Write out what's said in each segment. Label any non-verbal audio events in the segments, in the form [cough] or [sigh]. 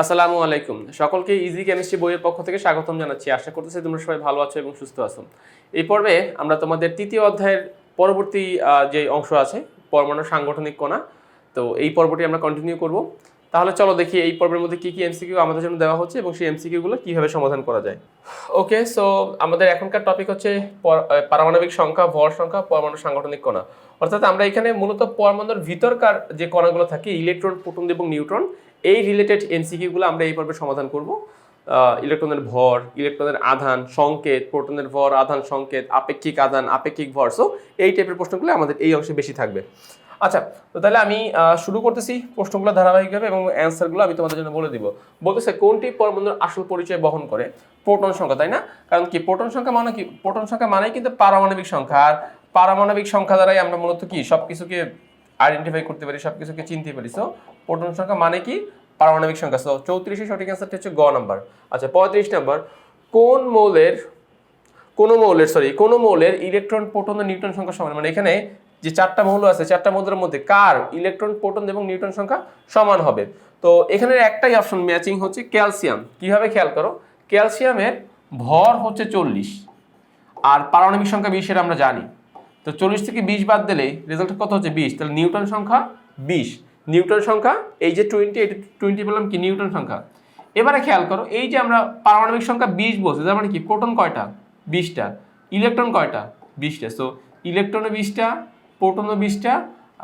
আসসালামু আলাইকুম। সকলকে ইজি কেমিস্ট্রি বইয়ের পক্ষ থেকে স্বাগতম জানাচ্ছি। আশা করতেছি তোমরা সবাই ভালো আছো এবং সুস্থ আছো। এই পর্বে আমরা তোমাদের তৃতীয় অধ্যায়ের পরবর্তী যে অংশ আছে, পরমাণু সাংগঠনিক কণা, তো এই পর্বটি আমরা কন্টিনিউ করব। তাহলে চলো দেখি এই পর্বের মধ্যে কি কি এমসিকিউ আমাদের জন্য দেওয়া হচ্ছে এবং সেই এমসিকিউগুলো কীভাবে সমাধান করা যায়। ওকে সো আমাদের এখনকার টপিক হচ্ছে পারমাণবিক সংখ্যা, ভর সংখ্যা, পরমাণু সাংগঠনিক কণা। অর্থাৎ আমরা এখানে মূলত পরমাণুর ভিতরকার যে কণাগুলো থাকে, ইলেকট্রন, প্রোটন এবং নিউট্রন এই রিলেটেড এমসিকিউগুলো আমরা এই পর্বে সমাধান করব। ইলেকট্রনের ভর ইলেকট্রনের আধান, সংকেত প্রোটনের ভর, আধান সংকেত, আপেক্ষিক আধান, আপেক্ষিক ভর। সো এই টাইপের প্রশ্নগুলো আমাদের এই অংশে বেশি থাকবে। আচ্ছা তো তাহলে আমি শুরু করতেছি প্রশ্নগুলো ধারাবাহিকভাবে এবং অ্যান্সারগুলো আমি তোমাদের জন্য বলে দিব। বলতেছে, কোনটি পরমাণুর আসল পরিচয় বহন করে? প্রোটন সংখ্যা, তাই না? কারণ কি, প্রোটন সংখ্যা মানে কি? প্রোটন সংখ্যা মানেই কিন্তু পারমাণবিক সংখ্যা। আর পারমাণবিক সংখ্যা দ্বারাই আমরা মূলত কি? সব কিছুকে আইডেন্টিফাই করতে পারি সব কিছুকে চিনতে পারি। সো প্রোটন সংখ্যা মানে কি? পারমাণবিক সংখ্যা। সো চৌত্রিশের সঠিক অ্যান্সারটা হচ্ছে গ নাম্বার আচ্ছা পঁয়ত্রিশ নাম্বার কোন মৌলের কোন মৌলের সরি কোন মৌলের ইলেকট্রন প্রোটন ও নিউটন সংখ্যা সমান? মানে এখানে যে চারটা মৌল আছে, চারটা মৌলের মধ্যে কার ইলেকট্রন প্রোটন এবং নিউটন সংখ্যা সমান হবে? তো এখানে একটাই অপশন ম্যাচিং হচ্ছে ক্যালসিয়াম কীভাবে খেয়াল করো? ক্যালসিয়ামের ভর হচ্ছে চল্লিশ। আর পারমাণবিক সংখ্যা বিশের আমরা জানি। তো, চল্লিশ থেকে বিশ বাদ দিলে রেজাল্ট কত হচ্ছে বিশ? তাহলে নিউটন সংখ্যা বিশ। নিউটন সংখ্যা, এই যে টোয়েন্টি এটা টোয়েন্টি বললাম কি নিউটন সংখ্যা। এবারে খেয়াল করো, এই যে আমরা পারমাণবিক সংখ্যা বিশ বলছি, তার মানে কি, প্রোটন কয়টা? বিশটা। ইলেকট্রন কয়টা? বিশটা। সো ইলেকট্রনও বিশটা, প্রোটনও বিশটা,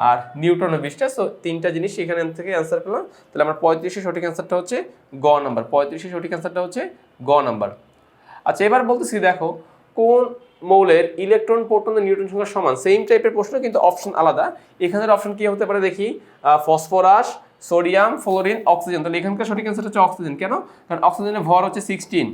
আর নিউটনও বিশটা। সো তিনটা জিনিস এখানে থেকে অ্যান্সার পেলাম। তাহলে আমার পঁয়ত্রিশে সঠিক অ্যান্সারটা হচ্ছে গ নাম্বার পঁয়ত্রিশের সঠিক অ্যান্সারটা হচ্ছে গ নাম্বার আচ্ছা এবার বলতেছি দেখো, কোন মৌলের ইলেকট্রন, প্রোটন ও নিউটন সংখ্যা সমান। সেম টাইপের প্রশ্ন, কিন্তু অপশন আলাদা। এখানের অপশন কি হতে পারে দেখি? ফসফরাস সোডিয়াম ফ্লোরিন অক্সিজেন তাহলে এখানকার সঠিক অ্যান্সার হচ্ছে অক্সিজেন কেন? কারণ অক্সিজেনের ভর হচ্ছে সিক্সটিন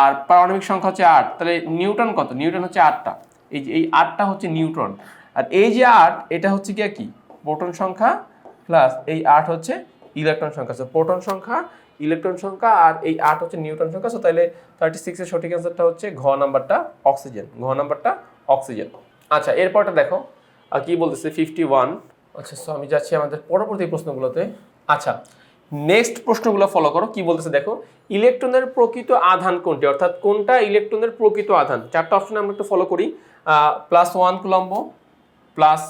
আর পারমাণবিক সংখ্যা হচ্ছে আট। তাহলে নিউটন কত? নিউটন হচ্ছে আটটা। এই যে, এই আটটা হচ্ছে নিউটন আর এই যে আট, এটা হচ্ছে কি কি? প্রোটন সংখ্যা প্লাস এই আট হচ্ছে ইলেকট্রন সংখ্যা। প্রোটন সংখ্যা ইলেকট্রন সংখ্যা আর এই আট হচ্ছে নিউটন সংখ্যা সো তাহলে থার্টি সিক্সের সঠিক অ্যান্সারটা হচ্ছে ঘ নাম্বারটা অক্সিজেন ঘ নাম্বারটা অক্সিজেন আচ্ছা এরপরটা দেখো কি বলতেছে ফিফটি ওয়ান আচ্ছা সো আমি যাচ্ছি আমাদের পরবর্তী প্রশ্নগুলোতে। আচ্ছা নেক্সট প্রশ্নগুলো ফলো করো, কি বলতেছে দেখো ইলেকট্রনের প্রকৃত আধান কোনটি? অর্থাৎ কোনটা ইলেকট্রনের প্রকৃত আধান? চারটা অপশন আমরা একটু ফলো করি। প্লাস ওয়ান কুলম্ব প্লাস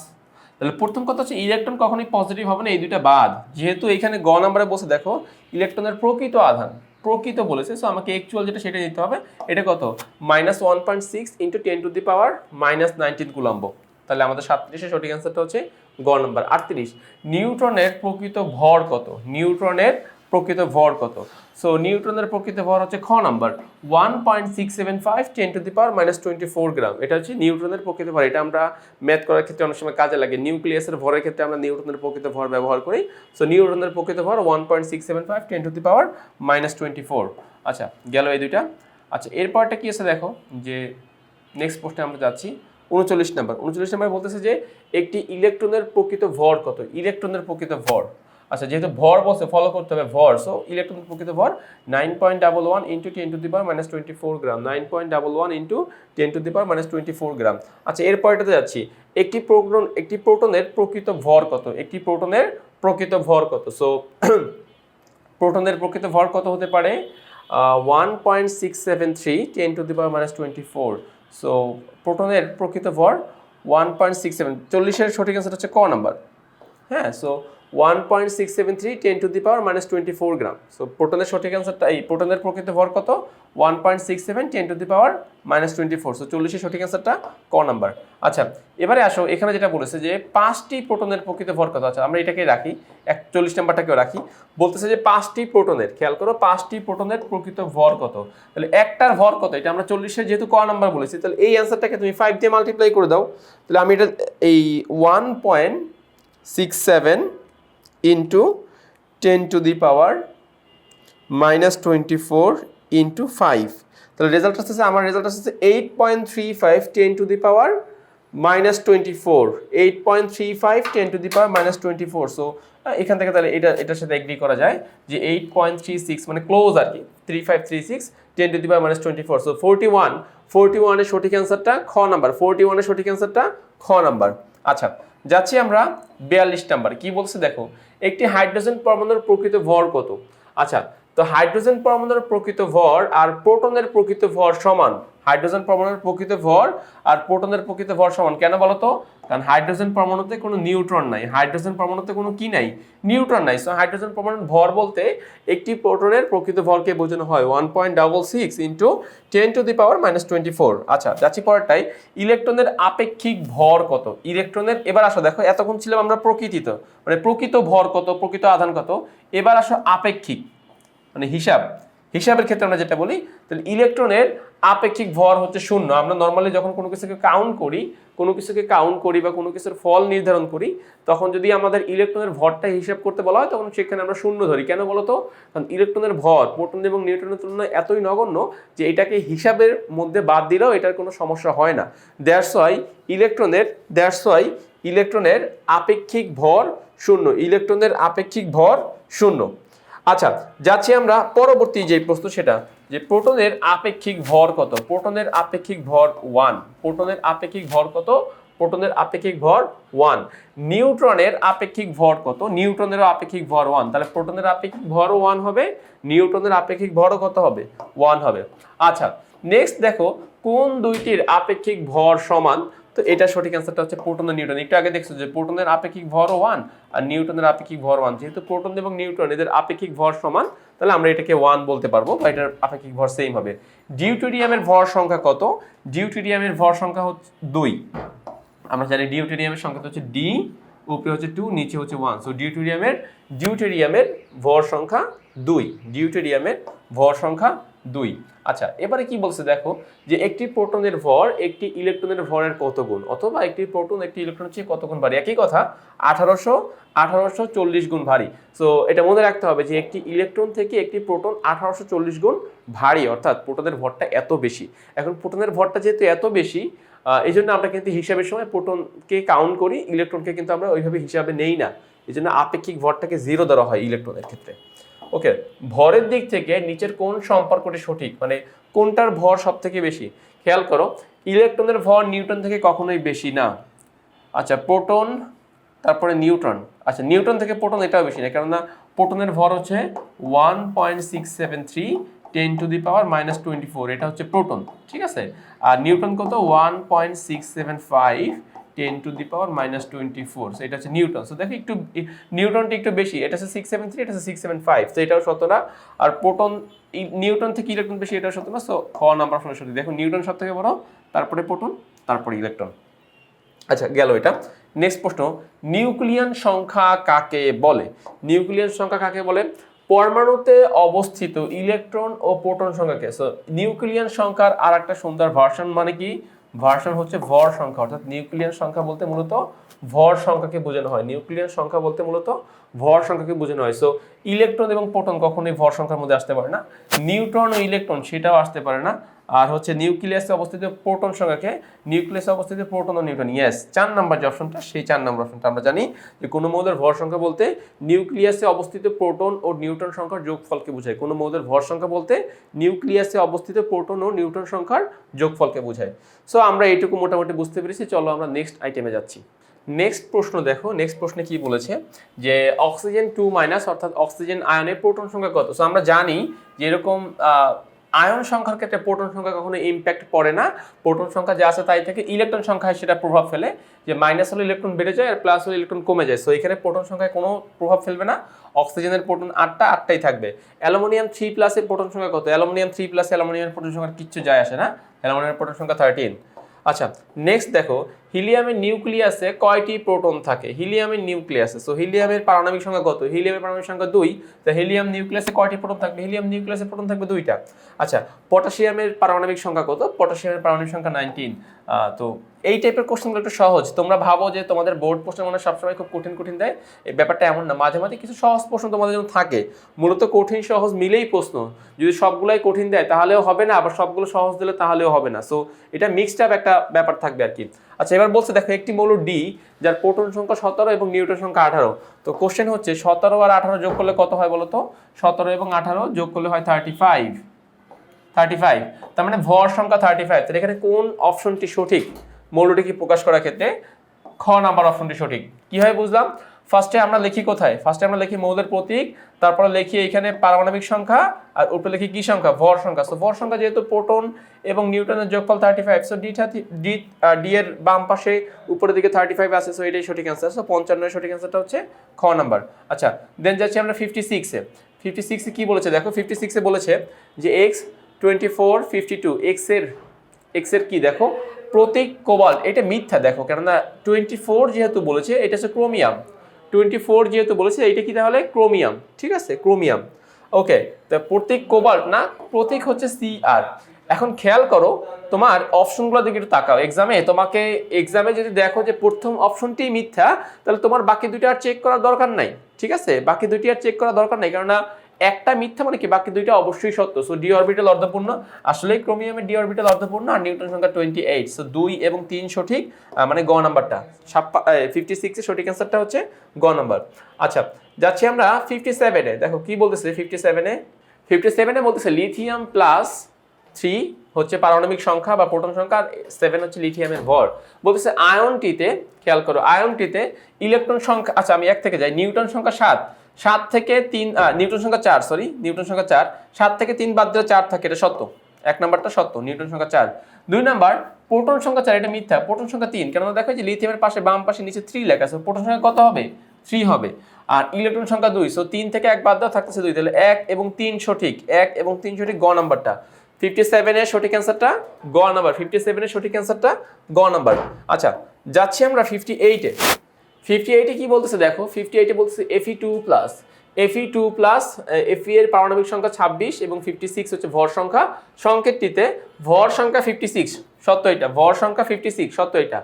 তাহলে প্রথম কথা হচ্ছে ইলেকট্রন কখনোই পজিটিভ হবে না, এই দুইটা বাদ। যেহেতু এখানে গ নাম্বারে বসে দেখো ইলেকট্রনের প্রকৃত আধান, প্রকৃত বলেছে সো আমাকে অ্যাকচুয়াল যেটা সেটা দিতে হবে, এটা কত? Minus one point six into ten to the power minus nineteen coulomb. তাহলে আমাদের সাতত্রিশের সঠিক অ্যান্সারটা হচ্ছে গ নম্বর আটত্রিশ, নিউট্রনের প্রকৃত ভর কত? নিউট্রনের প্রকৃত ভর কত? সো নিউট্রনের প্রকৃত ভর হচ্ছে খ number. One point six seven five ten to the power minus twenty four gram এটা হচ্ছে নিউট্রনের প্রকৃত ভর। এটা আমরা ম্যাথ করার ক্ষেত্রে অনেক সময় কাজে লাগে। নিউক্লিয়াসের ভরের ক্ষেত্রে আমরা নিউট্রনের প্রকৃত ভর ব্যবহার করি। সো নিউট্রনের প্রকৃত ভর one point six seven five ten to the power minus twenty four আচ্ছা গেল এই দুইটা। আচ্ছা এরপরটা কি আছে দেখো? যে নেক্সট প্রশ্নে আমরা যাচ্ছি। উনচল্লিশ নাম্বার। উনচল্লিশ নাম্বার বলতেছে যে একটি ইলেকট্রনের প্রকৃত ভর কত? ইলেকট্রনের প্রকৃত ভর। আচ্ছা যেহেতু ভর বসে ফলো করতে হবে ভর। সো ইলেকট্রনের প্রকৃত ভর nine point double one into ten to the power minus twenty four gram nine point double one into ten to the power minus twenty four gram আচ্ছা এরপরটাতে যাচ্ছি। একটি প্রোটন একটি প্রোটনের প্রকৃত ভর কত? একটি প্রোটনের প্রকৃত ভর কত? সো [clears throat] প্রোটনের প্রকৃত ভর কত হতে পারে? One point six seven three ten to the power minus twenty four so প্রোটনের প্রকৃত ভর ওয়ান পয়েন্ট সিক্স সেভেন চল্লিশের সঠিক অ্যান্সার হচ্ছে ক নাম্বার। হ্যাঁ so one point six seven three ten to the power minus twenty four gram so প্রোটনের সঠিক অ্যান্সারটা এই প্রোটনের প্রকৃত ভর কত? One point six seven ten to the power minus twenty four so চল্লিশের সঠিক অ্যান্সারটা ক নাম্বার আচ্ছা এবারে আসো, এখানে যেটা বলেছে যে পাঁচটি প্রোটনের প্রকৃত ভর কত? আচ্ছা আমরা এটাকে রাখি, একচল্লিশ নাম্বারটাকেও রাখি। বলতেছে যে পাঁচটি প্রোটনের খেয়াল করো, পাঁচটি প্রোটনের প্রকৃত ভর কত? তাহলে একটার ভর কত? এটা আমরা চল্লিশের যেহেতু ক নাম্বার বলেছি, তাহলে এই অ্যান্সারটাকে তুমি ফাইভ দিয়ে মাল্টিপ্লাই করে দাও। তাহলে আমি এটা, এই one point six seven into ten to the power minus twenty four into five তাহলে রেজাল্ট আসতেছে, আমার রেজাল্ট আসতেছে eight point three five ten to the power minus twenty four eight point three five ten to the power minus twenty four so এখান থেকে তাহলে এটা, এটার সাথে এগ্রি করা যায় যে এইট পয়েন্ট থ্রি সিক্স মানে ক্লোজ আর কি three five three six ten to the power minus twenty four so forty one forty ওয়ানের সঠিক অ্যান্সারটা খ নাম্বার ফোরটি ওয়ানের সঠিক অ্যান্সারটা খ নাম্বার আচ্ছা যাচ্ছি আমরা বিয়াল্লিশ নাম্বার কি বলছে দেখো একটি হাইড্রোজেন পরমাণুর প্রকৃত ভর কত? আচ্ছা তো হাইড্রোজেন পরমাণুর প্রকৃত ভর আর প্রোটনের প্রকৃত ভর সমান হাইড্রোজেন পরমাণুর প্রকৃত ভর আর প্রোটনের প্রকৃত ভর সমান। কেন বলো তো? কারণ হাইড্রোজেন পরমাণুতে কোনো নিউট্রন নাই। হাইড্রোজেন পরমাণুতে কোনো কি নাই? নিউট্রন নাই। সো হাইড্রোজেন পরমাণুর ভর বলতে একটি প্রোটনের প্রকৃত ভরকে বোঝানো হয়। One point double six into ten to the power minus twenty four আচ্ছা যাচ্ছি পরেরটাই ইলেকট্রনের আপেক্ষিক ভর কত? ইলেকট্রনের, এবার আসো দেখো, এতক্ষণ ছিলাম আমরা প্রকৃতিত। মানে প্রকৃত ভর কত? প্রকৃত আধান কত? এবার আসো আপেক্ষিক। মানে হিসাব। হিসাবের ক্ষেত্রে আমরা যেটা বলি, তাহলে ইলেকট্রনের আপেক্ষিক ভর হচ্ছে শূন্য। আমরা নর্মালি যখন কোনো কিছুকে কাউন্ট করি, কোনো কিছুকে কাউন্ট করি বা কোনো কিছুর ফল নির্ধারণ করি, তখন যদি আমাদের ইলেকট্রনের ভরটা হিসাব করতে বলা হয়, তখন সেখানে আমরা শূন্য ধরি। কেন বলতো? কারণ ইলেকট্রনের ভর প্রোটন এবং নিউট্রনের তুলনায় এতই নগণ্য যে এটাকে হিসাবের মধ্যে বাদ দিলেও এটার কোনো সমস্যা হয় না। দ্যাটস ওয়াই ইলেকট্রনের দ্যাটস ওয়াই ইলেকট্রনের আপেক্ষিক ভর শূন্য। ইলেকট্রনের আপেক্ষিক ভর শূন্য। আচ্ছা যাচ্ছি আমরা পরবর্তী যে প্রশ্ন, সেটা যে প্রোটনের আপেক্ষিক ভর কত? প্রোটনের আপেক্ষিক ভর ওয়ান প্রোটনের আপেক্ষিক ভর কত? প্রোটনের আপেক্ষিক ভর ওয়ান নিউট্রনের আপেক্ষিক ভর কত? নিউট্রনেরও আপেক্ষিক ভর ওয়ান তাহলে প্রোটনের আপেক্ষিক ভরও ওয়ান হবে, নিউট্রনের আপেক্ষিক ভরও কত হবে? ওয়ান হবে। আচ্ছা নেক্সট দেখো, কোন দুইটির আপেক্ষিক ভর সমান? তো এটা সঠিক অ্যান্সারটা হচ্ছে প্রোটন আর নিউট্রন একটু আগে দেখছ যে প্রোটনের আপেক্ষিক ভর ওয়ান আর নিউটনের আপেক্ষিক ভর ওয়ান যেহেতু প্রোটন এবং নিউট্রন এদের আপেক্ষিক ভর সমান, তাহলে আমরা এটাকে ওয়ান বলতে পারব বা এটার আপেক্ষিক ভর সেম হবে। ডিউটেরিয়ামের ভর সংখ্যা কত? ডিউটেরিয়ামের ভর সংখ্যা হচ্ছে দুই। আমরা জানি ডিউটেরিয়ামের সংখ্যা হচ্ছে ডি উপরে হচ্ছে টু নিচে হচ্ছে ওয়ান সো ডিউটেরিয়ামের ডিউটেরিয়ামের ভর সংখ্যা দুই। ডিউটেরিয়ামের ভর সংখ্যা দুই। আচ্ছা এবারে কি বলছে দেখো যে একটি প্রোটনের ভর একটি ইলেকট্রনের ভরের কত গুণ অথবা একটি প্রোটন একটি ইলেকট্রনের চেয়ে কত গুণ ভারী? একই কথা, আঠারোশো আঠারোশো চল্লিশ গুণ ভারী। সো এটা মনে রাখতে হবে যে একটি ইলেকট্রন থেকে একটি প্রোটন আঠারোশো চল্লিশ গুণ ভারী, অর্থাৎ প্রোটনের ভরটা এত বেশি। এখন প্রোটনের ভরটা যেহেতু এত বেশি এই জন্য আমরা কিন্তু হিসাবের সময় প্রোটনকে কাউন্ট করি, ইলেকট্রনকে কিন্তু আমরা ওইভাবে হিসাবে নেই না। এই জন্য আপেক্ষিক ভরটাকে জিরো ধরা হয় ইলেকট্রনের ক্ষেত্রে। ওকে, ভরের দিক থেকে নিচের কোন সম্পর্কটি সঠিক? মানে কোনটার ভর সব থেকে বেশি? খেয়াল করো, ইলেকট্রনের ভর নিউটন থেকে কখনোই বেশি না। আচ্ছা প্রোটন, তারপরে নিউটন আচ্ছা নিউটন থেকে প্রোটন এটাও বেশি না, কেননা প্রোটনের ভর হচ্ছে one point six seven three ten to the power minus twenty four এটা হচ্ছে প্রোটন, ঠিক আছে? আর নিউটন কত? One point six seven five ten to the power minus twenty four এটা হচ্ছে নিউটন। সো দেখো একটু নিউটনটা একটু বেশি, এটা হচ্ছে সিক্স সেভেন থ্রি এটা হচ্ছে সিক্স সেভেন ফাইভ তো এটাও সত্য না। আর প্রোটন নিউটন থেকে ইলেকট্রন বেশি, এটাও সত্য না। সো খ নাম্বার ফোনের সত্যি। দেখো নিউটন সব থেকে বড়, তারপরে প্রোটন, তারপরে ইলেকট্রন আচ্ছা গেল এটা। নেক্সট প্রশ্ন, নিউক্লিয়ান সংখ্যা কাকে বলে? নিউক্লিয়ান সংখ্যা কাকে বলে? পরমাণুতে অবস্থিত ইলেকট্রন ও প্রোটন সংখ্যাকে। সো নিউক্লিয়ান সংখ্যার আর একটা সুন্দর ভার্সন মানে কি? ভার্সন হচ্ছে ভর সংখ্যা, অর্থাৎ নিউক্লিয়ার সংখ্যা বলতে মূলত ভর সংখ্যাকে বোঝানো হয়। নিউক্লিয়ার সংখ্যা বলতে মূলত ভর সংখ্যাকে বোঝানো হয়। সো ইলেকট্রন এবং প্রোটন কখনোই ভর সংখ্যার মধ্যে আসতে পারে না। নিউট্রন ও ইলেকট্রন সেটাও আসতে পারে না। আর হচ্ছে নিউক্লিয়াসে অবস্থিত প্রোটন সংখ্যাকে নিউক্লিয়াসে অবস্থিত প্রোটন ও নিউট্রন। ইয়েস চার নাম্বার যে অপশনটা সেই চার নাম্বার অপশনটা আমরা জানি যে কোনো মৌলের ভর সংখ্যা বলতে নিউক্লিয়াসে অবস্থিত প্রোটন ও নিউট্রন সংখ্যার যোগফলকে বোঝায়। কোনো মৌলের ভর সংখ্যা বলতে নিউক্লিয়াসে অবস্থিত প্রোটন ও নিউট্রন সংখ্যার যোগফলকে বোঝায়। সো আমরা এইটুকু মোটামুটি বুঝতে পেরেছি। চলো আমরা নেক্সট আইটেমে যাচ্ছি। নেক্সট প্রশ্ন দেখো। নেক্সট প্রশ্নে কি বলেছে? যে অক্সিজেন টু মাইনাস অর্থাৎ অক্সিজেন আয়নের প্রোটন সংখ্যা কত? সো আমরা জানি যে এরকম আয়ন সংখ্যার ক্ষেত্রে প্রোটন সংখ্যা কখনো ইম্প্যাক্ট পড়ে না। প্রোটন সংখ্যা যা আছে তাই থেকে ইলেকট্রন সংখ্যায় সেটা প্রভাব ফেলে। যে মাইনাস হলে ইলেকট্রন বেড়ে যায় আর প্লাস হলে ইলেকট্রন কমে যায়। সো এখানে প্রোটন সংখ্যায় কোনো প্রভাব ফেলবে না। অক্সিজেনের প্রোটন আটটা আটটাই থাকবে। অ্যালুমিনিয়াম থ্রি প্লাসের প্রোটন সংখ্যা কত? অ্যালুমিনিয়াম থ্রি প্লাস অ্যালুমিনিয়ামের প্রোটন সংখ্যার কিচ্ছু যায় আসে না। অ্যালুমিনিয়ামের প্রোটন সংখ্যা থার্টিন আচ্ছা নেক্সট দেখো হিলিয়ামের নিউক্লিয়াসে কয়টি প্রোটন থাকে? হিলিয়ামের নিউক্লিয়াসে। সো হিলিয়ামের পারমাণবিক সংখ্যা কত? হিলিয়ামের পারমাণবিক সংখ্যা দুই। তো হিলিয়াম নিউক্লিয়াসে কয়টি প্রোটন থাকবে? হিলিয়াম নিউক্লিয়াসে প্রোটন থাকবে দুইটা। আচ্ছা পটাশিয়ামের পারমাণবিক সংখ্যা কত? পটাশিয়ামের পারমাণবিক সংখ্যা নাইনটিন। তো এই টাইপের কোশ্চেনগুলো একটু সহজ। তোমরা ভাবো যে তোমাদের বোর্ড প্রশ্ন মানে সবসময় খুব কঠিন কঠিন দেয়। এই ব্যাপারটা এমন না। মাঝে মাঝে কিছু সহজ প্রশ্ন তোমাদের জন্য থাকে। মূলত কঠিন, সহজ মিলেই প্রশ্ন। যদি সবগুলাই কঠিন দেয়, তাহলেও হবে না। আবার সবগুলো সহজ দিলে তাহলেও হবে না। সো এটা মিক্সড আপ একটা ব্যাপার থাকবে আর কি। আচ্ছা এবার বলছে, দেখো, একটি মৌল ডি যার প্রোটন সংখ্যা সতেরো এবং নিউটন সংখ্যা আঠারো। তো কোশ্চেন হচ্ছে, সতেরো আর আঠারো যোগ করলে কত হয় বলো তো সতেরো এবং আঠারো যোগ করলে হয় থার্টি ফাইভ থার্টি ফাইভ তার মানে ভর সংখ্যা থার্টি ফাইভ তাহলে এখানে কোন অপশনটি সঠিক? মৌলটিকে প্রকাশ করার ক্ষেত্রে খ নাম্বার অপশনটি সঠিক। কীভাবে বুঝলাম? ফার্স্টে আমরা লিখি কোথায়? ফার্স্টে আমরা লিখি মৌলের প্রতীক, তারপরে লিখি এখানে পারমাণবিক সংখ্যা, আর উপরে লিখি কি সংখ্যা? ভর সংখ্যা। তো ভর সংখ্যা যেহেতু প্রোটন এবং নিউটনের যোগফল thirty five so D D D এর বাম পাশে উপরের দিকে থার্টি ফাইভ আছে সো এটাই সঠিক অ্যান্সার সো পঞ্চান্ন সঠিক অ্যান্সারটা হচ্ছে খ নাম্বার। আচ্ছা দেন যাচ্ছি আমরা ফিফটি সিক্সে ফিফটি সিক্সে কী বলেছে? দেখো ফিফটি সিক্সে বলেছে যে X twenty four fifty two এক্সের এক্সের কি? দেখো, প্রতীক, কোবাল্ট। এটা মিথ্যা, দেখো। কেননা টোয়েন্টি ফোর যেহেতু বলেছে, এটা হচ্ছে ক্রোমিয়াম। টোয়েন্টি ফোর যেহেতু বলেছে, এইটা কি তাহলে? ক্রোমিয়াম। ঠিক আছে? ক্রোমিয়াম। ওকে, তো প্রতীক কোবাল্ট না? প্রতীক হচ্ছে সি আর এখন খেয়াল করো, তোমার অপশনগুলো দিকে একটু তাকাও। এক্সামে তোমাকে এক্সামে যদি দেখো যে প্রথম অপশনটি মিথ্যা, তাহলে তোমার বাকি দুইটা আর চেক করার দরকার নাই। ঠিক আছে? বাকি দুইটি আর চেক করার দরকার নাই, কেননা একটা মিথ্যা মানে কি? বাকি দুইটা অবশ্যই সত্য। সো ডি অরবিটাল অর্ধপূর্ণ। আসলে ক্রোমিয়ামের ডি অরবিটাল অর্ধপূর্ণ আর নিউটন সংখ্যা টোয়েন্টি এইট সো দুই এবং তিন সঠিক মানে গ নাম্বারটা। ফিফটি সিক্সের সঠিক অ্যান্সারটা হচ্ছে গ নাম্বার। আচ্ছা যাচ্ছি আমরা ফিফটি সেভেনে দেখো, কি বলতেছে ফিফটি সেভেনে ফিফটি সেভেনে বলতেছে লিথিয়াম প্লাস থ্রি হচ্ছে পারমাণবিক সংখ্যা বা প্রোটন সংখ্যা সেভেন হচ্ছে লিথিয়ামের ভর। বলতেছে আয়নটিতে খেয়াল করো আয়নটিতে ইলেকট্রন সংখ্যা আচ্ছা আমি এক থেকে যাই। নিউটন সংখ্যা সাত। সাত থেকে তিন নিউটন সংখ্যা চার সরি নিউটন সংখ্যা চার। সাত থেকে তিন বাদ দিলে চার থাকে, এটা সত্য। এক নাম্বারটা সত্য নিউটন সংখ্যা চার। দুই নাম্বার, প্রোটন সংখ্যা চার, এটা মিথ্যা। প্রোটন সংখ্যা তিন, কেননা দেখো যে লিথিয়ামের পাশে, বাম পাশে, নিচে থ্রি লেখা আছে। প্রোটন সংখ্যা কত হবে? থ্রি হবে। আর ইলেকট্রন সংখ্যা দুই সো তিন থেকে এক বাদ দেওয়া থাকতেছে দুই। তাহলে এক এবং তিন সঠিক। এক এবং তিন সঠিক গ নাম্বারটা। ফিফটি সেভেনের সঠিক অ্যান্সারটা গ নাম্বার। ফিফটি সেভেনের সঠিক অ্যান্সারটা গ নাম্বার। আচ্ছা যাচ্ছি আমরা ফিফটি এইটে ফিফটি এইটে কি বলতেছে দেখো? ফিফটি এইটে বলতেছে Fe two plus Fe two plus Fe এর পারমাণবিক সংখ্যা ছাব্বিশ এবং ফিফটি সিক্স হচ্ছে ভর সংখ্যা। সংকেতটিতে ভর সংখ্যা ফিফটি সিক্স সত্য এটা। ভর সংখ্যা ফিফটি সিক্স সত্য এটা।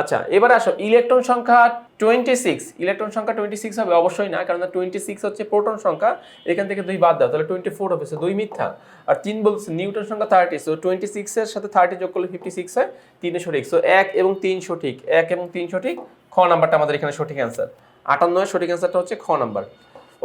আচ্ছা এবার আসো, ইলেকট্রন সংখ্যা টোয়েন্টি সিক্স ইলেকট্রন সংখ্যা টোয়েন্টি সিক্স হবে অবশ্যই না কারণ টোয়েন্টি সিক্স হচ্ছে প্রোটন সংখ্যা, এখান থেকে দুই বাদ দাও, তাহলে টোয়েন্টি ফোর হবে দুই মিথ্যা। আর তিন বলছে নিউটন সংখ্যা থার্টি সো টোয়েন্টি সিক্সের সাথে থার্টি যোগ করলে ফিফটি সিক্স হয়, তিনে সঠিক সো এক এবং তিন সঠিক, এক এবং তিন সঠিক, খ নাম্বারটা আমাদের এখানে সঠিক অ্যান্সার আটান্ন সঠিক অ্যান্সারটা হচ্ছে খ নাম্বার।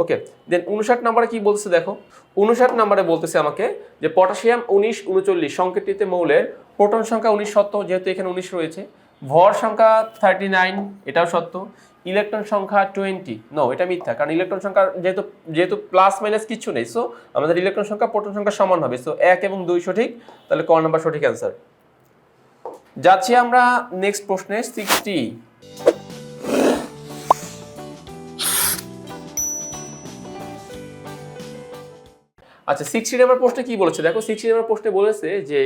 ওকে দেন উনষাট নাম্বারে কি বলছে দেখো, উনষাট নাম্বারে বলতেছে আমাকে যে পটাশিয়াম উনিশ, উনচল্লিশ সংকেতটিতে মৌলের প্রোটন সংখ্যা উনিশ সত্য, যেহেতু এখানে উনিশ রয়েছে ভর সংখ্যা থার্টি নাইন এটাও সত্য। ইলেকট্রন সংখ্যা টোয়েন্টি নো এটা মিথ্যা, কারণ ইলেকট্রন সংখ্যা যেহেতু যেহেতু প্লাস মাইনাস কিছু নেই সো আমাদের ইলেকট্রন সংখ্যা প্রোটন সংখ্যা সমান হবে সো এক এবং দুই সঠিক, তাহলে ক নাম্বার সঠিক অ্যান্সার যাচ্ছি আমরা নেক্সট প্রশ্নে সিক্সটি আচ্ছা সিক্সটি নাম্বার পোস্টে কি বলেছে? দেখো সিক্সটি নাম্বার পোস্টে বলেছে যে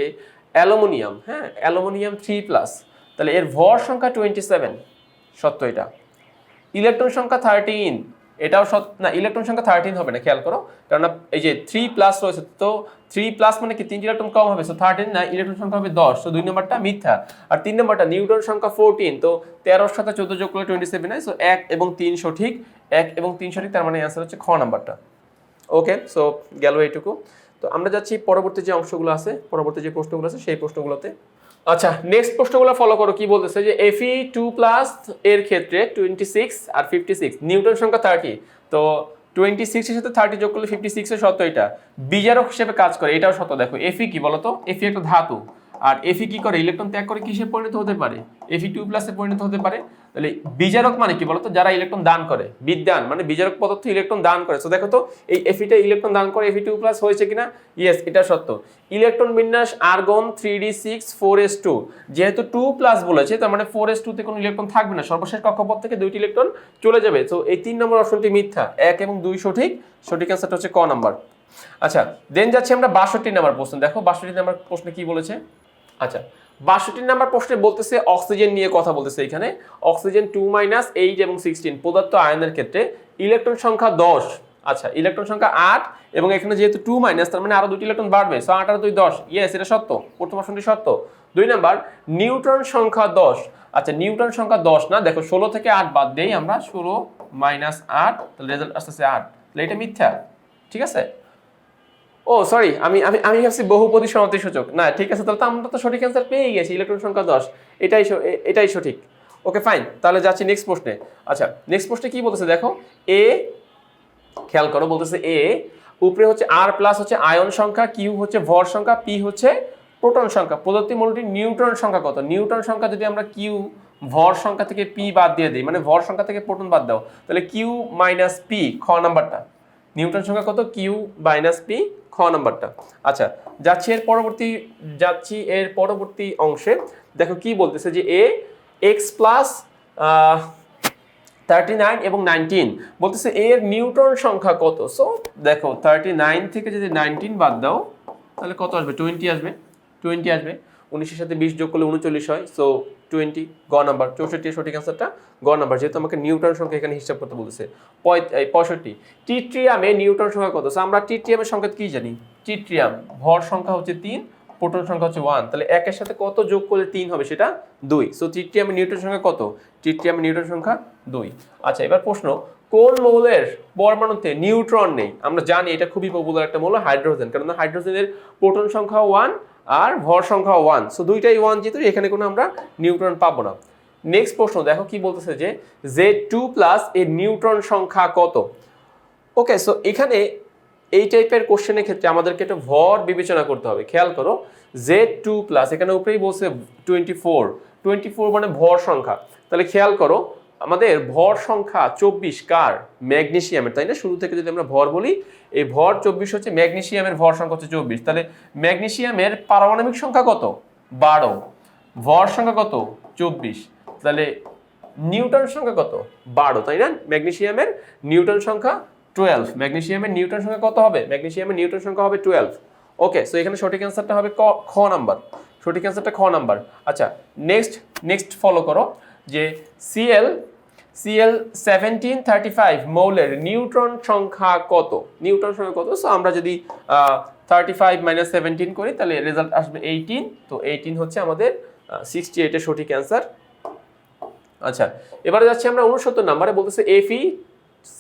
অ্যালুমিনিয়াম হ্যাঁ অ্যালুমিনিয়াম থ্রি প্লাস তাহলে এর ভর সংখ্যা টোয়েন্টি সেভেন সত্য এটা। ইলেকট্রন সংখ্যা থার্টিন এটাও সত্য, না ইলেকট্রন সংখ্যা থার্টিন হবে না, খেয়াল করো। কারণ এই যে থ্রি প্লাস রয়েছে, তো থ্রি প্লাস মানে কি, তিনটি ইলেকট্রন কম হবে সো থার্টিন না ইলেকট্রন সংখ্যা হবে দশ তো দুই নম্বরটা মিথ্যা। আর তিন নম্বরটা নিউট্রন সংখ্যা ফোরটিন তো তেরোর সাথে চোদ্দ যোগ করলে টোয়েন্টি সেভেন হয় সো এক এবং তিন সঠিক, এক এবং তিন সঠিক, তার মানে অ্যান্সার হচ্ছে খ নাম্বারটা। ওকে সো গেল এইটুকু। তো আমরা যাচ্ছি পরবর্তী যে অংশগুলো আছে, পরবর্তী যে প্রশ্নগুলো আছে, সেই প্রশ্নগুলোতে আচ্ছা নেক্সট প্রশ্নগুলো ফলো করো, কি বলতেছে যে এফি টু প্লাস এর ক্ষেত্রে টোয়েন্টি সিক্স আর ফিফটি সিক্স নিউটন সংখ্যা থার্টি তো টোয়েন্টি সিক্সের সাথে থার্টি যোগ করলে ফিফটি সিক্সের সত্য এটা। বিজারক হিসেবে কাজ করে, এটাও সত্য, দেখো এফি কি বলতো? এফি একটা ধাতু। আর এফি কি করে? ইলেকট্রন ত্যাগ করে কিসে পরিণত হতে পারে? এফি টু প্লাসে পরিণত হতে পারে। তাহলে বিজারক মানে কি বলতো? যারা ইলেকট্রন দান করে, বিদ্যান মানে বিজারক পদার্থ ইলেকট্রন দান করে। তো দেখো তো, এই এফিটা ইলেকট্রন দান করে এফি টু প্লাস হয়েছে কিনা? ইয়েস এটা সত্য। ইলেকট্রন বিন্যাস argon three D six four S two যেহেতু টু প্লাস বলেছে, তার মানে ফোর এস টুতে কোনো ইলেকট্রন থাকবে না। সর্বশেষ কক্ষপথ থেকে দুইটি ইলেকট্রন চলে যাবে। তো এই তিন নম্বর অপশনটি মিথ্যা। এক এবং দুই সঠিক। সঠিক অ্যান্সারটা হচ্ছে ক নাম্বার। আচ্ছা দেন যাচ্ছে আমরা বাষট্টি নাম্বার প্রশ্ন। দেখো, বাষট্টি নাম্বার প্রশ্নে কি বলেছে? আচ্ছা বাষট্টি নাম্বার প্রশ্নে বলতেছে অক্সিজেন নিয়ে কথা বলতেছে এখানে। অক্সিজেন টু মাইনাস এইট এবং সিক্সটিন পদার্থ আয়নের ক্ষেত্রে ইলেকট্রন সংখ্যা দশ। আচ্ছা ইলেকট্রন সংখ্যা আট এবং এখানে যেহেতু টু মাইনাস তার মানে আরও দুটি ইলেকট্রন বাড়বে। সো আট আর দুই দশ ইয়েস এটা সত্য। প্রথম অপশনটি সত্য। দুই নাম্বার, নিউট্রন সংখ্যা দশ। আচ্ছা নিউট্রন সংখ্যা দশ না? দেখো, ষোলো থেকে আট বাদ দেই আমরা ষোলো মাইনাস আট, তাহলে রেজাল্ট আসতেছে আট। তাহলে এটা মিথ্যা, ঠিক আছে? ও সরি আমি আমি আমি ভাবছি বহুপদী সমাপ্তি সূচক। না, ঠিক আছে, তাহলে তো আমরা তো সঠিক অ্যান্সার পেয়ে গেছি ইলেকট্রন সংখ্যা দশ। এটাই এটাই সঠিক। ওকে ফাইন তাহলে যাচ্ছি নেক্সট প্রশ্নে। আচ্ছা নেক্সট প্রশ্নে কি বলতেছে, দেখো এ খেয়াল করো, বলতেছে এ উপরে হচ্ছে আর প্লাস হচ্ছে আয়ন সংখ্যা কিউ হচ্ছে ভর সংখ্যা পি হচ্ছে প্রোটন সংখ্যা। প্রদত্ত মূলটি নিউট্রন সংখ্যা কত? নিউট্রন সংখ্যা যদি আমরা কিউ ভর সংখ্যা থেকে পি বাদ দিয়ে দিই মানে ভর সংখ্যা থেকে প্রোটন বাদ দাও, তাহলে কিউ মাইনাস পি খ নাম্বারটা। নিউটন সংখ্যা কত? কিউ মাইনাস পি খ নাম্বারটা। আচ্ছা যাচ্ছি এর পরবর্তী, যাচ্ছি এর পরবর্তী অংশে। দেখো কি বলতেছে যে A X plus thirty nine এবং নাইনটিন বলতেছে এর নিউটন সংখ্যা কত? সো দেখো থার্টি নাইন থেকে যদি নাইনটিন বাদ দাও, তাহলে কত আসবে? টোয়েন্টি আসবে। টোয়েন্টি আসবে। উনিশের সাথে বিশ যোগ করলে উনচল্লিশ হয়। সো টোয়েন্টি, গ নাম্বার, চৌষট্টি সঠিক অ্যান্সারটা গ নাম্বার, যেহেতু আমাকে নিউটন সংখ্যা এখানে হিসাব করতে এই পঁয়ষট্টি, টিট্রিয়ামে নিউটন সংখ্যা কত? আমরা টিট্রিয়ামের সংখ্যা কি জানি? টিট্রিয়াম, ভর সংখ্যা হচ্ছে তিন, প্রোটন সংখ্যা হচ্ছে ওয়ান তাহলে একের সাথে কত যোগ করলে তিন হবে সেটা দুই। সো ট্রিটিয়ামের নিউটন সংখ্যা কত? ট্রিটিয়ামের নিউটন সংখ্যা দুই। আচ্ছা এবার প্রশ্ন, কোন মৌলের পরমাণুতে নিউট্রন নেই? আমরা জানি এটা খুবই পপুলার একটা মৌল, হাইড্রোজেন কারণ হাইড্রোজেনের প্রোটন সংখ্যা ওয়ান আর ভর সংখ্যা ওয়ান সো দুইটাই ওয়ান যেহেতু, এখানে কোনো আমরা নিউট্রন পাবো না। নেক্সট প্রশ্ন, দেখো কি বলতেছে যে জেড টু প্লাস এর নিউট্রন সংখ্যা কত? ওকে সো এখানে এই টাইপের কোশ্চেনের ক্ষেত্রে আমাদেরকে একটা ভর বিবেচনা করতে হবে। খেয়াল করো জেড টু প্লাস এখানে উপরেই বলছে টোয়েন্টি ফোর টোয়েন্টি ফোর মানে ভর সংখ্যা। তাহলে খেয়াল করো আমাদের ভর সংখ্যা চব্বিশ কার? ম্যাগনেশিয়ামের। তাই না? শুরু থেকে যদি আমরা ভর বলি, এই ভর চব্বিশ হচ্ছে ম্যাগনেশিয়ামের ভর সংখ্যা হচ্ছে চব্বিশ। তাহলে ম্যাগনেশিয়ামের পারমাণবিক সংখ্যা কত? বারো। ভর সংখ্যা কত? চব্বিশ। তাহলে নিউটন সংখ্যা কত? বারো। তাই না? ম্যাগনেশিয়ামের নিউটন সংখ্যা টুয়েলভ ম্যাগনেশিয়ামের নিউটন সংখ্যা কত হবে? ম্যাগনেশিয়ামের নিউটন সংখ্যা হবে টুয়েলভ ওকে সো এখানে সঠিক অ্যান্সারটা হবে ক, খ নাম্বার। সঠিক অ্যান্সারটা খ নাম্বার। আচ্ছা নেক্সট নেক্সট ফলো করো। যে CL CL seventeen thirty five মৌলের নিউট্রন সংখ্যা কত? নিউটন সংখ্যা কত? সো আমরা যদি থার্টি ফাইভ মাইনাস সেভেন্টিন করি, তাহলে রেজাল্ট আসবে এইটিন তো এইটিন হচ্ছে আমাদের সিক্সটি এইটের সঠিক অ্যান্সার আচ্ছা এবারে যাচ্ছি আমরা উনসত্তর নাম্বারে, বলতেছে এফি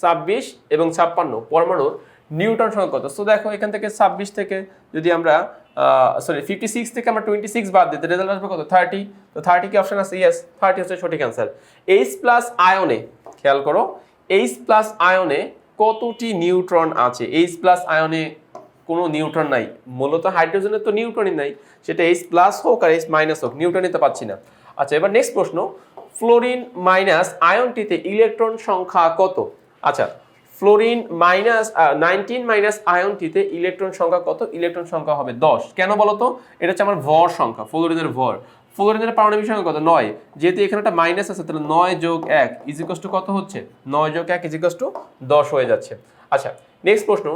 ছাব্বিশ এবং ছাপ্পান্ন, পরমাণুর নিউটন সংখ্যা কত? সো দেখো এখান থেকে ছাব্বিশ থেকে যদি আমরা সরি ফিফটি সিক্স থেকে আমরা টোয়েন্টি সিক্স বাদ দিতে রেজাল্ট আসবে কত? থার্টি তো থার্টি কি অপশন আছে? ইয়েস থার্টি হচ্ছে সঠিক অ্যান্সার এইচ প্লাস আয়নে খেয়াল করো এইচ প্লাস আয়নে কতটি নিউট্রন আছে? এইচ প্লাস আয়নে কোনো নিউট্রন নাই। মূলত হাইড্রোজেনের তো নিউট্রনই নাই। সেটা এইচ প্লাস হোক আর এইচ মাইনাস হোক নিউট্রনই তো পাচ্ছি না। আচ্ছা এবার নেক্সট প্রশ্ন ফ্লোরিন মাইনাস আয়নটিতে ইলেকট্রন সংখ্যা কত? আচ্ছা ফ্লোরিন মাইনাস নাইনটিন মাইনাস আয়নটিতে ইলেকট্রন সংখ্যা কত? ইলেকট্রন সংখ্যা হবে দশ। কেন বলতো এটা হচ্ছে আমার ভর সংখ্যা, ফ্লোরিনের ভর। ফ্লোরিনের পারমাণবিক সংখ্যা কত? নয়। যেহেতু এখানে একটা মাইনাস আছে, তাহলে নয় যোগ এক ইজিকস টু কত হচ্ছে? নয় যোগ এক ইজিকস টু দশ হয়ে যাচ্ছে। আচ্ছা নেক্সট প্রশ্ন।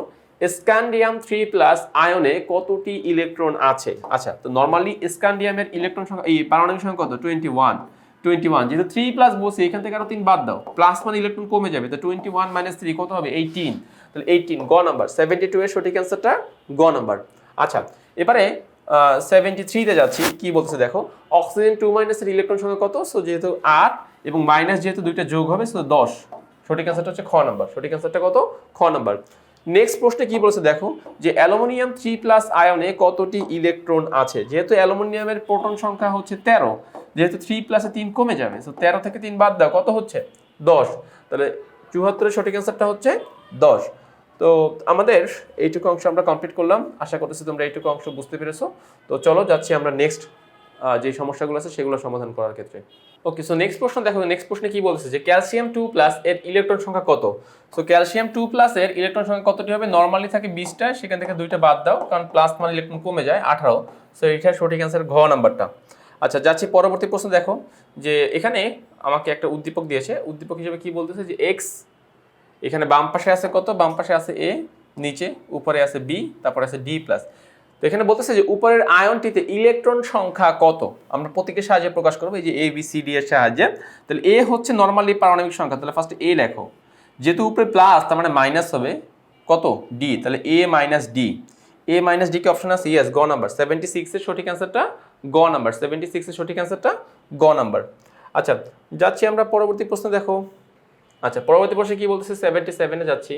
স্ক্যান্ডিয়াম থ্রি প্লাস আয়নে কতটি ইলেকট্রন আছে? আচ্ছা তো নর্মালি স্ক্যান্ডিয়ামের ইলেকট্রন সংখ্যা, এই পারমাণবিক সংখ্যা কত? টোয়েন্টি ওয়ান টোয়েন্টি ওয়ান যেহেতু থ্রি প্লাস বসে এখান থেকে আরও তিন বাদ দাও প্লাস মানে ইলেকট্রন কমে যাবে, তো টোয়েন্টি ওয়ান মাইনাস থ্রি কত হবে? এইটিন তাহলে এইটিন গ নাম্বার সেভেন্টি টু এর সঠিক অ্যান্সারটা গ নাম্বার আচ্ছা এবারে সেভেন্টি থ্রিতে যাচ্ছি, কি বলতেছে দেখো অক্সিজেন টু মাইনাসের ইলেকট্রন সংখ্যা কত? সো যেহেতু আট এবং মাইনাস যেহেতু দুইটা যোগ হবে সো দশ। সঠিক অ্যান্সারটা হচ্ছে খ নাম্বার সঠিক অ্যান্সারটা কত? খ নাম্বার নেক্সট প্রশ্নে কি বলেছে দেখো, যে অ্যালুমিনিয়াম থ্রি প্লাস আয়নে কতটি ইলেকট্রন আছে? যেহেতু অ্যালুমিনিয়ামের প্রোটন সংখ্যা হচ্ছে তেরো যেহেতু থ্রি প্লাসে তিন কমে যাবে তো তেরো থেকে তিন বাদ দাও, কত হচ্ছে? দশ। তাহলে চুয়াত্তরের সঠিক অ্যান্সারটা হচ্ছে দশ। তো আমাদের এইটুকু অংশ আমরা কমপ্লিট করলাম। আশা করতেছি তোমরা এইটুকু অংশ বুঝতে পেরেছ। তো চলো যাচ্ছি আমরা নেক্সট যে সমস্যাগুলো আছে সেগুলো সমাধান করার ক্ষেত্রে। ওকে সো নেক্সট প্রশ্ন দেখো নেক্সট প্রশ্নে কি বলছে যে ক্যালসিয়াম টু প্লাস এর ইলেকট্রন সংখ্যা কত? সো ক্যালসিয়াম টু প্লাস এর ইলেকট্রন সংখ্যা কতটি হবে? নর্মালি থাকে বিশটা, সেখান থেকে দুইটা বাদ দাও, কারণ প্লাস মানে ইলেকট্রন কমে যায়, আঠারো। সো এইটার সঠিক অ্যান্সার ঘ নাম্বারটা আচ্ছা যাচ্ছি পরবর্তী প্রশ্ন দেখো, যে এখানে আমাকে একটা উদ্দীপক দিয়েছে। উদ্দীপক হিসেবে কি বলতেছে যে এক্স এখানে বাম পাশে আছে কত? বাম পাশে আছে এ নিচে, উপরে আছে বি তারপরে আছে ডি প্লাস তো এখানে বলতেছে যে উপরের আয়নটিতে ইলেকট্রন সংখ্যা কত? আমরা প্রতীকের সাহায্যে প্রকাশ করব, এই যে এ বি সি ডি এর সাহায্যে। তাহলে এ হচ্ছে নর্মালি পারমাণবিক সংখ্যা। তাহলে ফার্স্ট এ লেখো। যেহেতু উপরে প্লাস তার মানে মাইনাস হবে। কত? ডি তাহলে A minus D A minus D কি অপশন আছে? ইয়েস গ নাম্বার সেভেন্টি সিক্সের সঠিক অ্যান্সারটা গ নাম্বার সেভেন্টি সিক্সের সঠিক অ্যান্সারটা গ নাম্বার। আচ্ছা যাচ্ছি আমরা পরবর্তী প্রশ্ন, দেখো। আচ্ছা পরবর্তী প্রশ্নে কি বলতেছে? সেভেন্টি সেভেনে যাচ্ছি।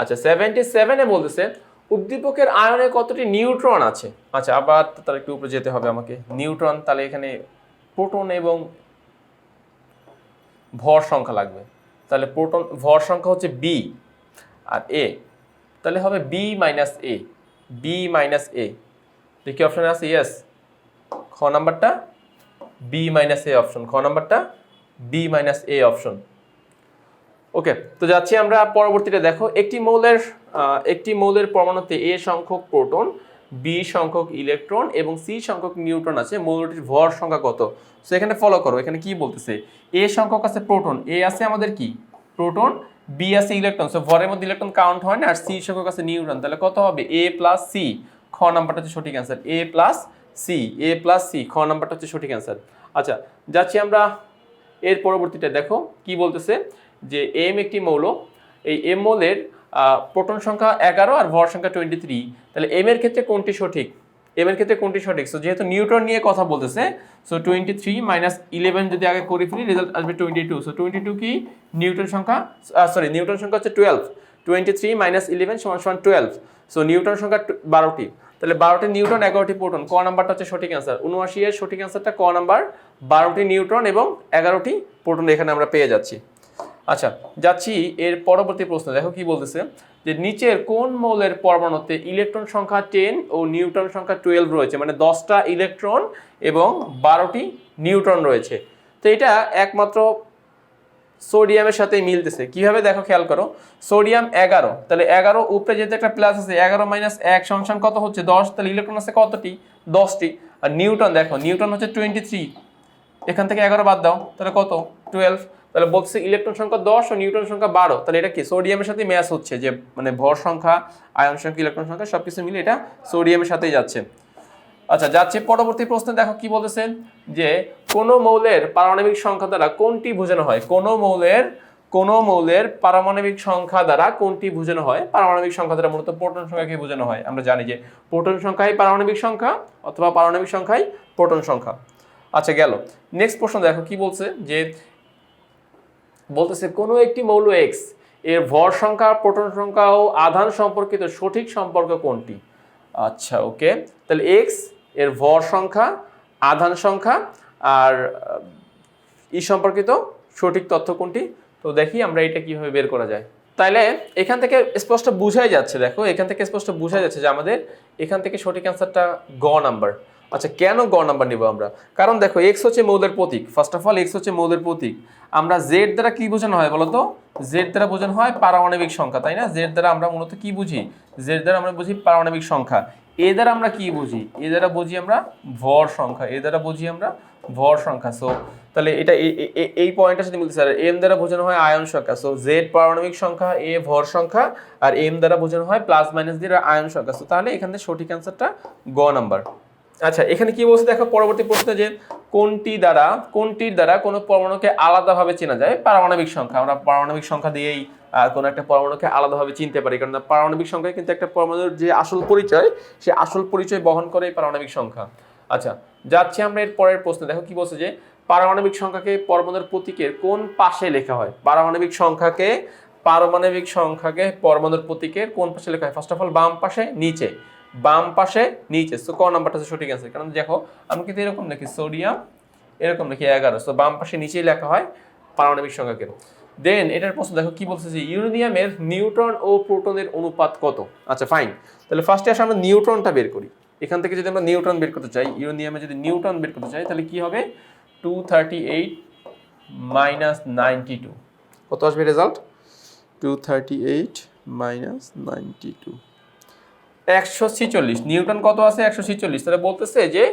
আচ্ছা সেভেন্টি সেভেনে বলতেছে, উদ্দীপকের আয়নে কতটি নিউট্রন আছে? আচ্ছা আবার তার একটু উপরে যেতে হবে আমাকে। নিউট্রন, তাহলে এখানে প্রোটন এবং ভর সংখ্যা লাগবে। তাহলে প্রোটন, ভর সংখ্যা হচ্ছে বি আর এ তাহলে হবে B minus A B minus A কি অপশন আছে ইয়েস খ নাম্বারটা? বি মাইনাস এ অপশন খ নাম্বারটা? B minus A option okay তো যাচ্ছি আমরা পরবর্তীতে। দেখো, একটি মৌলের একটি মৌলের পরমাণুতে এ সংখ্যক প্রোটন বি সংখ্যক ইলেকট্রন এবং সি সংখ্যক নিউট্রন আছে। মৌলটির ভর সংখ্যা কত? সো এখানে ফলো করো। এখানে কি বলতেছে? এ সংখ্যক আছে প্রোটন। এ আছে আমাদের কি? প্রোটন। বি আছে ইলেকট্রন। সো ভরের মধ্যে ইলেকট্রন কাউন্ট হয় না, আর সি সংখ্যক আছে নিউট্রন। তাহলে কত হবে? এ প্লাস সি খ নাম্বারটা হচ্ছে সঠিক answer A plus C A plus C খ নাম্বারটা হচ্ছে সঠিক অ্যান্সার আচ্ছা যাচ্ছি আমরা এর পরবর্তীতে। দেখো, কি বলতেছে? যে এম একটি মৌল, এই এম মৌলের প্রোটন সংখ্যা এগারো আর ভর সংখ্যা টোয়েন্টি থ্রি তাহলে এম এর ক্ষেত্রে কোনটি সঠিক? এম এর ক্ষেত্রে কোনটি সঠিক? সো যেহেতু নিউটন নিয়ে কথা বলতেছে so twenty three minus eleven যদি আগে করে ফেলি রেজাল্ট আসবে twenty two so twenty two কি? নিউটন সংখ্যা সরি নিউটন সংখ্যা হচ্ছে twelve twenty three minus eleven সমান সমান টুয়েলভ সো নিউটন সংখ্যা বারোটি। তাহলে বারোটি নিউটন এগারোটি প্রোটন। ক নাম্বারটা হচ্ছে সঠিক অ্যান্সার উনআশি এর সঠিক অ্যান্সারটা ক নাম্বার, বারোটি নিউট্রন এবং এগারোটি প্রোটন এখানে আমরা পেয়ে যাচ্ছি। আচ্ছা যাচ্ছি এর পরবর্তী প্রশ্ন। দেখো কি বলতেছে, যে নিচের কোন মৌলের পরমাণুতে ইলেকট্রন সংখ্যা টেন ও নিউট্রন সংখ্যা টুয়েলভ রয়েছে মানে দশটা ইলেকট্রন এবং বারোটি নিউট্রন রয়েছে। তো এটা একমাত্র সোডিয়ামের সাথে মিলতেছে। কীভাবে? দেখো, খেয়াল করো। সোডিয়াম এগারো। তাহলে এগারো উপরে যেহেতু একটা প্লাস আছে, এগারো মাইনাস এক সংসান কত হচ্ছে? দশ। তাহলে ইলেকট্রন আছে কতটি? দশটি। আর নিউটন, দেখো, নিউটন হচ্ছে টোয়েন্টি থ্রি এখান থেকে এগারো বাদ দাও। তাহলে কত? টুয়েলভ তাহলে বলছে ইলেকট্রন সংখ্যা দশ ও নিউটন সংখ্যা বারো। তাহলে এটা কি? সোডিয়ামের সাথে ম্যাচ হচ্ছে যে মানে ভর সংখ্যা, আয়ন সংখ্যা ইলেকট্রন সংখ্যা সব কিছু মিলে এটা সোডিয়ামের সাথেই যাচ্ছে। আচ্ছা যাচ্ছে পরবর্তী প্রশ্নে, দেখো কি বলতেছে যে, কোন মৌলের পারমাণবিক সংখ্যা দ্বারা কোনটি বোঝানো হয়? কোন মৌলের কোন মৌলের পারমাণবিক সংখ্যা দ্বারা কোনটি বোঝানো হয়? পারমাণবিক সংখ্যা দ্বারা মূলত প্রোটন সংখ্যাকে বোঝানো হয়। আমরা জানি যে প্রোটন সংখ্যাই পারমাণবিক সংখ্যা অথবা পারমাণবিক সংখ্যাই প্রোটন সংখ্যা। আচ্ছা গেল। নেক্সট প্রশ্ন, দেখো কি বলছে যে, বলতেছে কোনো একটি মৌল এক্সের ভর সংখ্যা, প্রোটন সংখ্যা ও আধান সম্পর্কিত সঠিক সম্পর্ক কোনটি? আচ্ছা ওকে তাহলে এক্স এর ভর সংখ্যা, আধান সংখ্যা আর ই সম্পর্কিত সঠিক তথ্য কোনটি? তো দেখি আমরা এটা কীভাবে বের করা যায়। তাইলে এখান থেকে স্পষ্ট বোঝাই যাচ্ছে, দেখো, এখান থেকে স্পষ্ট বোঝা যাচ্ছে যে আমাদের এখান থেকে সঠিক অ্যান্সারটা গ নাম্বার। আচ্ছা কেন গ নাম্বার নিব আমরা? কারণ দেখো এক্স হচ্ছে মৌলের প্রতীক। ফার্স্ট অফ অল এক্স হচ্ছে মৌলের প্রতীক। আমরা জেড দ্বারা কি বোঝানো হয় বলতো? জেড দ্বারা বোঝানো হয় পারমাণবিক সংখ্যা, তাই না? জেড দ্বারা আমরা মূলত কি বুঝি? জেড দ্বারা আমরা বুঝি পারমাণবিক সংখ্যা। এ দ্বারা আমরা কি বুঝি? এ দ্বারা বুঝি আমরা ভর সংখ্যা। এ দ্বারা বুঝি আমরা ভর সংখ্যা। সো তাহলে এটা এই পয়েন্টটা সাথে মিলছে স্যার এম দ্বারা বোঝানো হয় আয়ন সংখ্যা। সো জেড পারমাণবিক সংখ্যা এ ভর সংখ্যা, আর এম দ্বারা বোঝানো হয় প্লাস মাইনাস দিয়ে আয়ন সংখ্যা। সো তাহলে এখান সঠিক অ্যান্সারটা গ নাম্বার আচ্ছা এখানে কি বলছে দেখো পরবর্তী প্রশ্নে যে কোনটি দ্বারা, কোনটির দ্বারা কোনো পরমাণুকে আলাদাভাবে চেনা যায়? পারমাণবিক সংখ্যা। আমরা পারমাণবিক সংখ্যা দিয়েই কোনো একটা পরমাণুকে আলাদাভাবে চিনতে পারি। কারণ পারমাণবিক সংখ্যা কিন্তু একটা পরমাণুর যে আসল পরিচয়, সে আসল পরিচয় বহন করে এই পারমাণবিক সংখ্যা। আচ্ছা যাচ্ছি আমরা এর পরের প্রশ্ন। দেখো কি বলছে যে, পারমাণবিক সংখ্যাকে পরমাণুর প্রতীকের কোন পাশে লেখা হয়? পারমাণবিক সংখ্যাকে পারমাণবিক সংখ্যাকে পরমাণুর প্রতীকের কোন পাশে লেখা হয়? ফার্স্ট অফ অল বাম পাশে, নিচে। বাম পাশে, নিচে। সো ক নাম্বারটা হচ্ছে সঠিক অ্যান্সার কারণ দেখো, আমি কিন্তু এরকম লিখি সোডিয়াম এরকম লিখি, এগারো। সো বাম পাশে, নিচেই লেখা হয় পারমাণবিক সংখ্যাকে। দেন এটার প্রশ্ন দেখো কি বলছে যে ইউরেনিয়ামের নিউট্রন ও প্রোটনের অনুপাত কত? আচ্ছা ফাইন তাহলে ফার্স্টে আসলে আমরা নিউট্রনটা বের করি। এখান থেকে যদি আমরা নিউট্রন বের করতে চাই ইউরেনিয়ামে যদি নিউট্রন বের করতে চাই তাহলে কি হবে? Two thirty eight minus ninety two কত আসবে result two thirty eight minus ninety two একশো ছিচল্লিশ। নিউটন কত আছে? একশো ছিচল্লিশ। তাহলে বলতেছে যে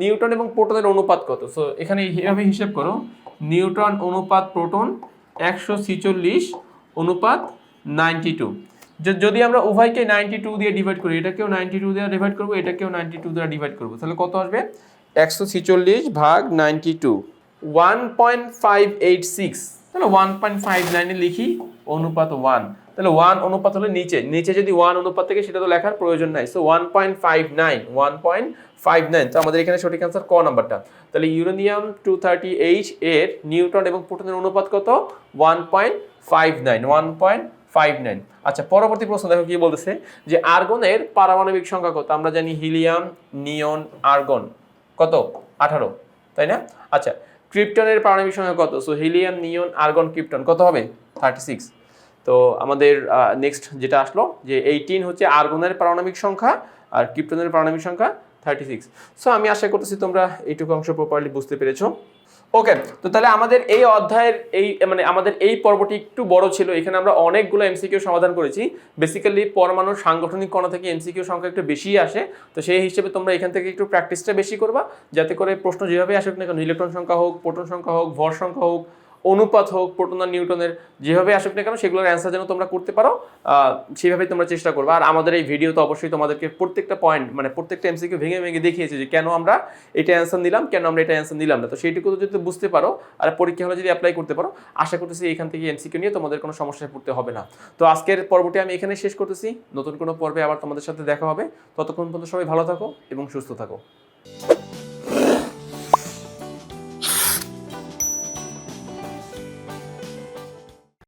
নিউটন এবং প্রোটনের অনুপাত কত? সো এখানে এভাবে হিসেব করো। নিউটন অনুপাত প্রোটন একশো ছিচল্লিশ অনুপাত নাইনটি টু। যদি আমরা উভয়কে নাইনটি টু দিয়ে ডিভাইড করি, এটাকেও নাইনটি টু দিয়ে ডিভাইড করব, এটাকেও নাইনটি টু দিয়ে ডিভাইড করব। তাহলে কত আসবে? একশো ছিচল্লিশ ভাগ ninety two, one point five eight six. তাহলে ওয়ান পয়েন্ট ফাইভ নাইনে লিখি অনুপাত ওয়ান। তাহলে ওয়ান অনুপাত হলে নিচে নিচে যদি ওয়ান অনুপাত থেকে সেটা তো লেখার প্রয়োজন নাই। So one point five nine one point five nine তো আমাদের এখানে সঠিক অ্যান্সার ক নাম্বারটা? তাহলে ইউরেনিয়াম টু থার্টি এইচ এর নিউটন এবং প্রোটনের অনুপাত কত? One point five nine one point five nine আচ্ছা পরবর্তী প্রশ্ন দেখো কি বলতেছে যে আর্গনের পারমাণবিক সংখ্যা কত? আমরা জানি হিলিয়াম নিয়ন আর্গন কত? আঠারো, তাই না? আচ্ছা ক্রিপ্টনের পারমাণবিক সংখ্যা কত? So helium neon argon krypton কত হবে? থার্টি সিক্স তো আমাদের নেক্সট যেটা আসলো, যে এইটিন হচ্ছে আর্গনের পারমাণবিক সংখ্যা আর ক্রিপ্টনের পারমাণবিক সংখ্যা থার্টি সিক্স সো আমি আশা করতেছি তোমরা এইটুকু অংশ প্রপারলি বুঝতে পেরেছ। ওকে তো তাহলে আমাদের এই অধ্যায়ের এই মানে আমাদের এই পর্বটি একটু বড় ছিল, এখানে আমরা অনেকগুলো এমসিকিউ সমাধান করেছি। বেসিক্যালি পরমাণুর সাংগঠনিক কণা থেকে এমসিকিউ সংখ্যা একটু বেশি আসে, তো সেই হিসেবে তোমরা এখান থেকে একটু প্র্যাকটিসটা বেশি করবা, যাতে করে প্রশ্ন যেভাবে আসুক না কেন ইলেকট্রন সংখ্যা হোক প্রোটন সংখ্যা হোক, ভর সংখ্যা হোক অনুপাত হোক, প্রোটন আর নিউটনের যেভাবে আসুক না কেন সেগুলোর অ্যান্সার যেন তোমরা করতে পারো সেভাবেই তোমরা চেষ্টা করবে। আর আমাদের এই ভিডিও তো অবশ্যই তোমাদেরকে প্রত্যেকটা পয়েন্ট মানে প্রত্যেকটা এমসিকে ভেঙে ভেঙে দেখিয়েছে যে কেন আমরা এটা অ্যান্সার নিলাম, কেন আমরা এটা অ্যান্সার নিলাম না। তো সেইটুকু যদি বুঝতে পারো আর পরীক্ষা হলে যদি অ্যাপ্লাই করতে পারো, আশা করতেছি এখান থেকে এমসিকিউ নিয়ে তোমাদের কোনো সমস্যায় পড়তে হবে না। তো আজকের পর্বটি আমি এখানে শেষ করতেছি। নতুন কোনো পর্বে আবার তোমাদের সাথে দেখা হবে। ততক্ষণ পর্যন্ত সবাই ভালো থাকো এবং সুস্থ থাকো।